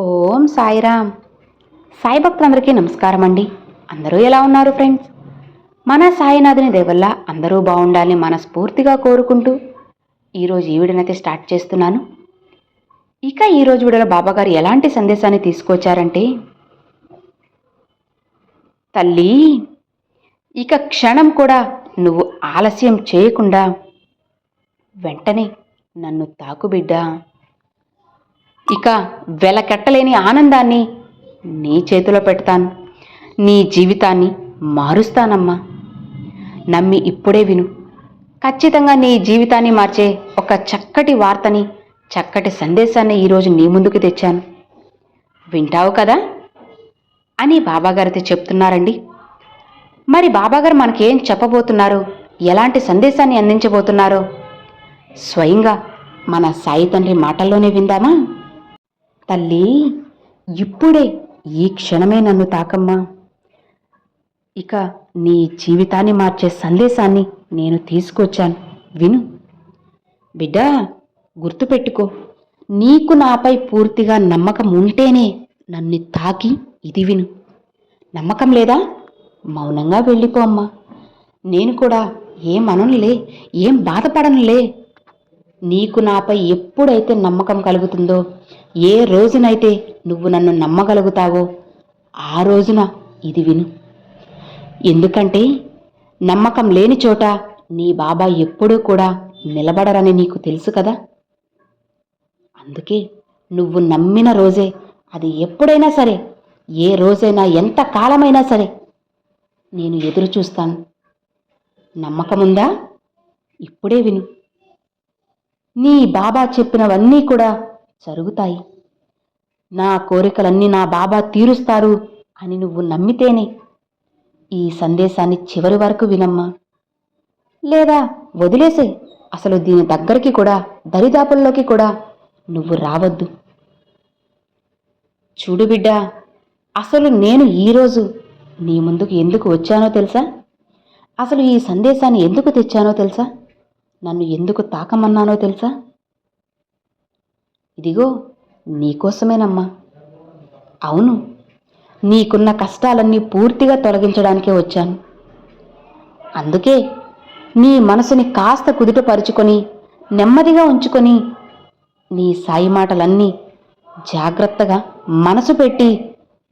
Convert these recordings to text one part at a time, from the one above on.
ఓం సాయిరామ్. సాయి భక్తులందరికీ నమస్కారం అండి అందరూ ఎలా ఉన్నారు ఫ్రెండ్స్? మన సాయినాథుని దేవల్ల అందరూ బాగుండాలని మనస్ఫూర్తిగా కోరుకుంటూ ఈరోజు ఈ వీడియోనైతే స్టార్ట్ చేస్తున్నాను. ఇక ఈరోజు వీడియోలో బాబాగారు ఎలాంటి సందేశాన్ని తీసుకొచ్చారంటే తల్లి ఇక క్షణం కూడా నువ్వు ఆలస్యం చేయకుండా వెంటనే నన్ను తాకు బిడ్డా. ఇక వెలకెట్టలేని ఆనందాన్ని నీ చేతిలో పెడతాను. నీ జీవితాన్ని మారుస్తానమ్మా. నమ్మి ఇప్పుడే విను. ఖచ్చితంగా నీ జీవితాన్ని మార్చే ఒక చక్కటి వార్తని చక్కటి సందేశాన్ని ఈరోజు నీ ముందుకు తెచ్చాను. వింటావు కదా? అని బాబాగారితో చెప్తున్నారండి. మరి బాబాగారు మనకేం చెప్పబోతున్నారో? ఎలాంటి సందేశాన్ని అందించబోతున్నారో? స్వయంగా మన సాయి తండ్రి మాటల్లోనే విందామా? తల్లి ఇప్పుడే ఈ క్షణమే నన్ను తాకమ్మా. ఇక నీ జీవితాన్ని మార్చే సందేశాన్ని నేను తీసుకొచ్చాను. విను. బిడ్డా గుర్తుపెట్టుకో నీకు నాపై పూర్తిగా నమ్మకం ఉంటేనే నన్ను తాకి ఇది విను. నమ్మకం లేదా? మౌనంగా వెళ్ళిపో అమ్మా. నేను కూడా ఏం అననులే ఏం బాధపడనులే. నీకు నాపై ఎప్పుడైతే నమ్మకం కలుగుతుందో ఏ రోజునైతే నువ్వు నన్ను నమ్మగలుగుతావో ఆ రోజున ఇది విను. ఎందుకంటే నమ్మకం లేని చోట నీ బాబా ఎప్పుడూ కూడా నిలబడరని నీకు తెలుసు కదా. అందుకే నువ్వు నమ్మిన రోజే అది ఎప్పుడైనా సరే ఏ రోజైనా ఎంత కాలమైనా సరే నేను ఎదురు చూస్తాను. నమ్మకముందా? ఇప్పుడే విను. నీ బాబా చెప్పినవన్నీ కూడా జరుగుతాయి. నా కోరికలన్నీ నా బాబా తీరుస్తారు అని నువ్వు నమ్మితేనే. ఈ సందేశాన్ని చివరి వరకు వినమ్మా. లేదా వదిలేసే. అసలు దీని దగ్గరికి కూడా దరిదాపుల్లోకి కూడా నువ్వు రావద్దు. చూడు బిడ్డా అసలు నేను ఈరోజు నీ ముందుకు ఎందుకు వచ్చానో తెలుసా? అసలు ఈ సందేశాన్ని ఎందుకు తెచ్చానో తెలుసా? నన్ను ఎందుకు తాకమన్నానో తెలుసా? ఇదిగో నీకోసమేనమ్మా అవును నీకున్న కష్టాలన్నీ పూర్తిగా తొలగించడానికే వచ్చాను. అందుకే నీ మనసుని కాస్త కుదుటపరుచుకొని నెమ్మదిగా ఉంచుకొని నీ సాయి మాటలన్నీ జాగ్రత్తగా మనసు పెట్టి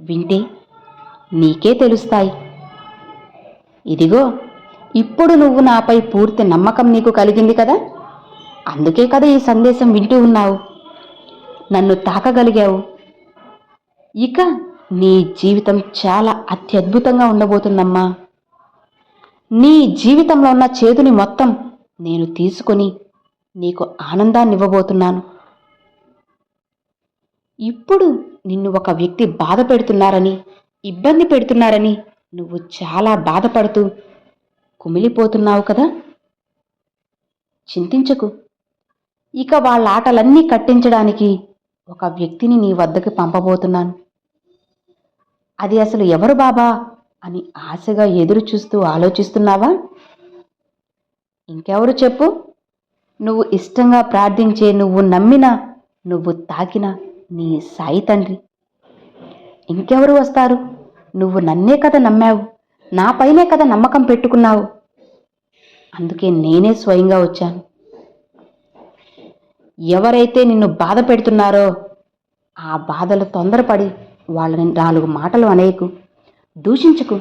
వింటే నీకే తెలుస్తాయి. ఇదిగో ఇప్పుడు నువ్వు నాపై పూర్తి నమ్మకం నీకు కలిగింది కదా? అందుకే కదా ఈ సందేశం వింటూ ఉన్నావు. నన్ను తాకగలిగావు. ఇక నీ జీవితం చాలా అత్యద్భుతంగా ఉండబోతుందమ్మా. నీ జీవితంలో ఉన్న చేదుని మొత్తం నేను తీసుకొని నీకు ఆనందాన్ని ఇవ్వబోతున్నాను ఇప్పుడు నిన్ను ఒక వ్యక్తి బాధ పెడుతున్నారని ఇబ్బంది పెడుతున్నారని నువ్వు చాలా బాధపడుతూ కుమిలిపోతున్నావు కదా? చింతించకు. ఇక వాళ్ళ ఆటలన్నీ కట్టించడానికి ఒక వ్యక్తిని నీ వద్దకు పంపబోతున్నాను. అది అసలు ఎవరు బాబా? అని ఆశగా ఎదురు చూస్తూ ఆలోచిస్తున్నావా? ఇంకెవరు చెప్పు? నువ్వు ఇష్టంగా ప్రార్థించే నువ్వు నమ్మిన నువ్వు తాకిన నీ సాయి తండ్రి. ఇంకెవరు వస్తారు? నువ్వు నన్నే కదా నమ్మావు. నాపైనే కదా నమ్మకం పెట్టుకున్నావు. అందుకే నేనే స్వయంగా వచ్చాను. ఎవరైతే నిన్ను బాధ పెడుతున్నారో ఆ బాధలు తొందరపడి వాళ్ళని నాలుగు మాటలు అనేకు దూషించకు.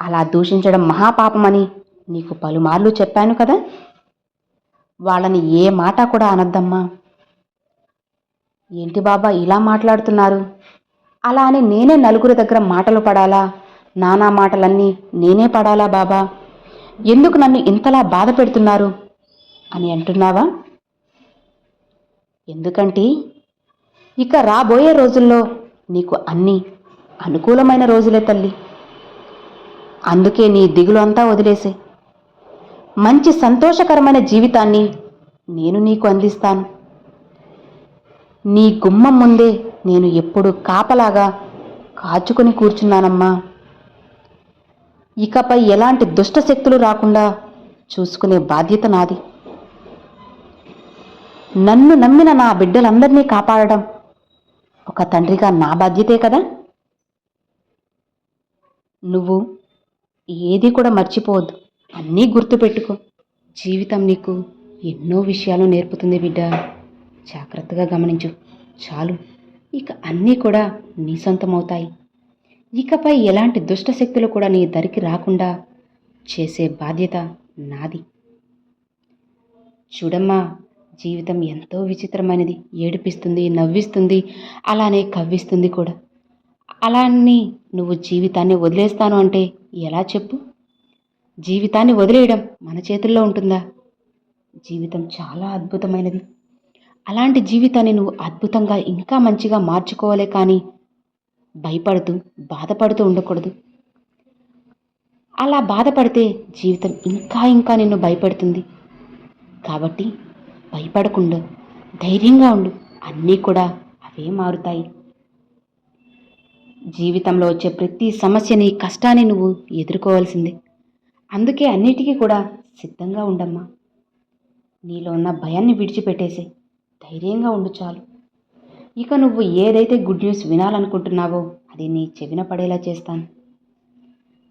అలా దూషించడం మహాపాపమని నీకు పలుమార్లు చెప్పాను కదా? వాళ్ళని ఏ మాట కూడా అనద్దమ్మా. ఏంటి బాబా ఇలా మాట్లాడుతున్నారు? అలా అని నేనే నలుగురి దగ్గర మాటలు పడాలా? నానా మాటలన్నీ నేనే పడాలా బాబా? ఎందుకు నన్ను ఇంతలా బాధ పెడుతున్నారు? అని అంటున్నావా? ఎందుకంటే ఇక రాబోయే రోజుల్లో నీకు అన్నీ అనుకూలమైన రోజులే తల్లి. అందుకే నీ దిగులు అంతా వదిలేసే. మంచి సంతోషకరమైన జీవితాన్ని నేను నీకు అందిస్తాను. నీ గుమ్మం ముందే నేను ఎప్పుడు కాపలాగా కాచుకొని కూర్చున్నానమ్మా. ఇకపై ఎలాంటి దుష్ట శక్తులు రాకుండా చూసుకునే బాధ్యత నాది. నన్ను నమ్మిన నా బిడ్డలందరినీ కాపాడడం ఒక తండ్రిగా నా బాధ్యతే కదా? నువ్వు ఏది కూడా మర్చిపోవద్దు. అన్నీ గుర్తుపెట్టుకో. జీవితం నీకు ఎన్నో విషయాలు నేర్పుతుంది బిడ్డ. జాగ్రత్తగా గమనించు. చాలు. ఇక అన్నీ కూడా నీ సొంతమవుతాయి. ఇకపై ఎలాంటి దుష్ట శక్తులు కూడా నీ దరికి రాకుండా చేసే బాధ్యత నాది. చూడమ్మా జీవితం ఎంతో విచిత్రమైనది. ఏడిపిస్తుంది నవ్విస్తుంది అలానే కవ్విస్తుంది కూడా. అలాన్ని నువ్వు జీవితాన్ని వదిలేస్తాను అంటే ఎలా చెప్పు? జీవితాన్ని వదిలేయడం మన చేతుల్లో ఉంటుందా? జీవితం చాలా అద్భుతమైనది. అలాంటి జీవితాన్ని నువ్వు అద్భుతంగా ఇంకా మంచిగా మార్చుకోవాలే కానీ భయపడుతూ బాధపడుతూ ఉండకూడదు. అలా బాధపడితే జీవితం ఇంకా ఇంకా నిన్ను భయపెడుతుంది. కాబట్టి భయపడకుండా. ధైర్యంగా ఉండు. అన్నీ కూడా అవే మారుతాయి. జీవితంలో వచ్చే ప్రతి సమస్యని కష్టాన్ని నువ్వు ఎదుర్కోవాల్సిందే. అందుకే అన్నిటికీ కూడా సిద్ధంగా ఉండమ్మా. నీలో ఉన్న భయాన్ని విడిచిపెట్టేసే. ధైర్యంగా ఉండు చాలు. ఇక నువ్వు ఏదైతే గుడ్ న్యూస్ వినాలనుకుంటున్నావో అది నీ చెవిన పడేలా చేస్తాను.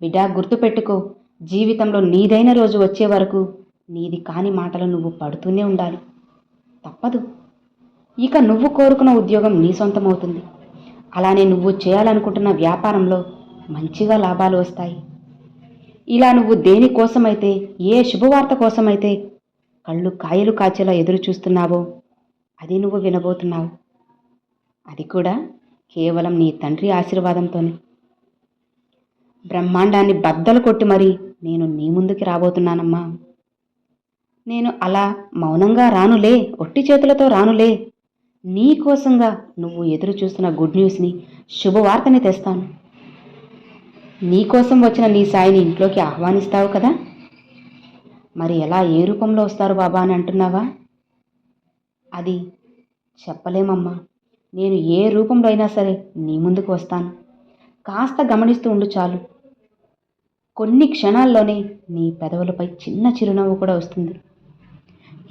బిడ్డా గుర్తుపెట్టుకో జీవితంలో నీదైన రోజు వచ్చే వరకు నీది కాని మాటలు నువ్వు పడుతూనే ఉండాలి. తప్పదు. ఇక నువ్వు కోరుకున్న ఉద్యోగం నీ సొంతమవుతుంది. అలానే నువ్వు చేయాలనుకుంటున్న వ్యాపారంలో మంచిగా లాభాలు వస్తాయి. ఇలా నువ్వు దేనికోసమైతే ఏ శుభవార్త కోసమైతే కళ్ళు కాయలు కాచేలా ఎదురు చూస్తున్నావో అది నువ్వు వినబోతున్నావు. అది కూడా కేవలం నీ తండ్రి ఆశీర్వాదంతోనే. బ్రహ్మాండాన్ని బద్దలు కొట్టి మరీ నేను నీ ముందుకి రాబోతున్నానమ్మా. నేను అలా మౌనంగా రానులే ఒట్టి చేతులతో రానులే. నీకోసంగా నువ్వు ఎదురు చూస్తున్న గుడ్ న్యూస్ని శుభవార్తని తెస్తాను. నీకోసం వచ్చిన నీ సాయిని ఇంట్లోకి ఆహ్వానిస్తావు కదా? మరి ఎలా ఏ రూపంలో వస్తారు బాబా అని అంటున్నావా? అది చెప్పలేమమ్మా. నేను ఏ రూపంలో అయినా సరే నీ ముందుకు వస్తాను. కాస్త గమనిస్తూ ఉండు చాలు. కొన్ని క్షణాల్లోనే నీ పెదవులపై చిన్న చిరునవ్వు కూడా వస్తుంది.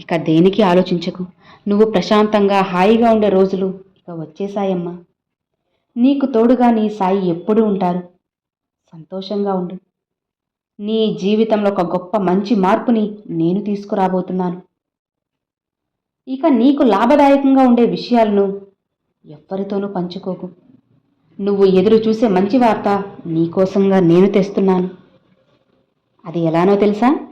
ఇక దేనికి ఆలోచించకు? నువ్వు ప్రశాంతంగా హాయిగా ఉండే రోజులు ఇక వచ్చేసాయమ్మా నీకు తోడుగా నీ సాయి ఎప్పుడూ ఉంటారు? సంతోషంగా ఉండు. నీ జీవితంలో ఒక గొప్ప మంచి మార్పుని నేను తీసుకురాబోతున్నాను. ఇక నీకు లాభదాయకంగా ఉండే విషయాలను ఎవ్వరితోనూ పంచుకోకు. నువ్వు ఎదురు చూసే మంచి వార్త నీకోసంగా నేను తెస్తున్నాను. అది ఎలానో తెలుసా?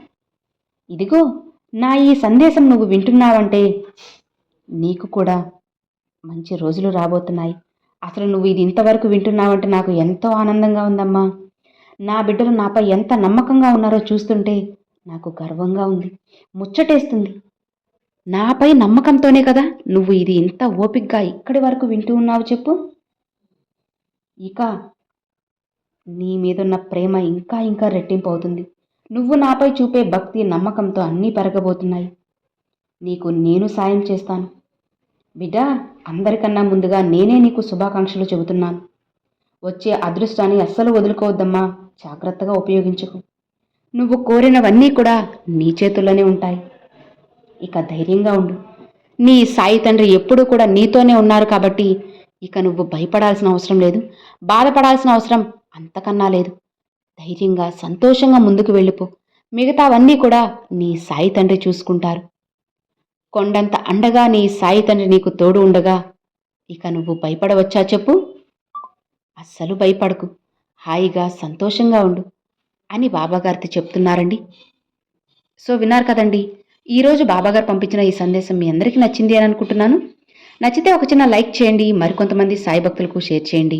ఇదిగో నా ఈ సందేశం నువ్వు వింటున్నావంటే నీకు కూడా మంచి రోజులు రాబోతున్నాయి. అసలు నువ్వు ఇది ఇంతవరకు వింటున్నావంటే నాకు ఎంతో ఆనందంగా ఉందమ్మా. నా బిడ్డలు నాపై ఎంత నమ్మకంగా ఉన్నారో చూస్తుంటే నాకు గర్వంగా ఉంది. ముచ్చటేస్తుంది. నాపై నమ్మకంతోనే కదా నువ్వు ఇది ఇంత ఓపిగ్గా ఇక్కడి వరకు వింటూ ఉన్నావు చెప్పు. ఇక నీ మీదున్న ప్రేమ ఇంకా ఇంకా రెట్టింపు అవుతుంది. నువ్వు నాపై చూపే భక్తి నమ్మకంతో అన్నీ పెరగబోతున్నాయి. నీకు నేను సాయం చేస్తాను. బిడ్డ అందరికన్నా ముందుగా నేనే నీకు శుభాకాంక్షలు చెబుతున్నాను. వచ్చే అదృష్టాన్ని అస్సలు వదులుకోవద్దమ్మా. జాగ్రత్తగా ఉపయోగించుకో. నువ్వు కోరినవన్నీ కూడా నీ చేతుల్లోనే ఉంటాయి. ఇక ధైర్యంగా ఉండు. నీ సాయి తండ్రి ఎప్పుడూ కూడా నీతోనే ఉన్నారు కాబట్టి ఇక నువ్వు భయపడాల్సిన అవసరం లేదు. బాధపడాల్సిన అవసరం అంతకన్నా లేదు. ధైర్యంగా సంతోషంగా ముందుకు వెళ్ళిపో. మిగతావన్నీ కూడా నీ సాయి తండ్రి చూసుకుంటారు. కొండంత అండగా నీ సాయి తండ్రి నీకు తోడు ఉండగా ఇక నువ్వు భయపడవచ్చా చెప్పు? అస్సలు భయపడకు. హాయిగా సంతోషంగా ఉండు అని బాబాగారితో చెప్తున్నారండి. సో విన్నారు కదండి ఈరోజు బాబాగారు పంపించిన ఈ సందేశం మీ అందరికీ నచ్చింది అని అనుకుంటున్నాను. నచ్చితే ఒక చిన్న లైక్ చేయండి మరికొంతమంది సాయి భక్తులకు షేర్ చేయండి.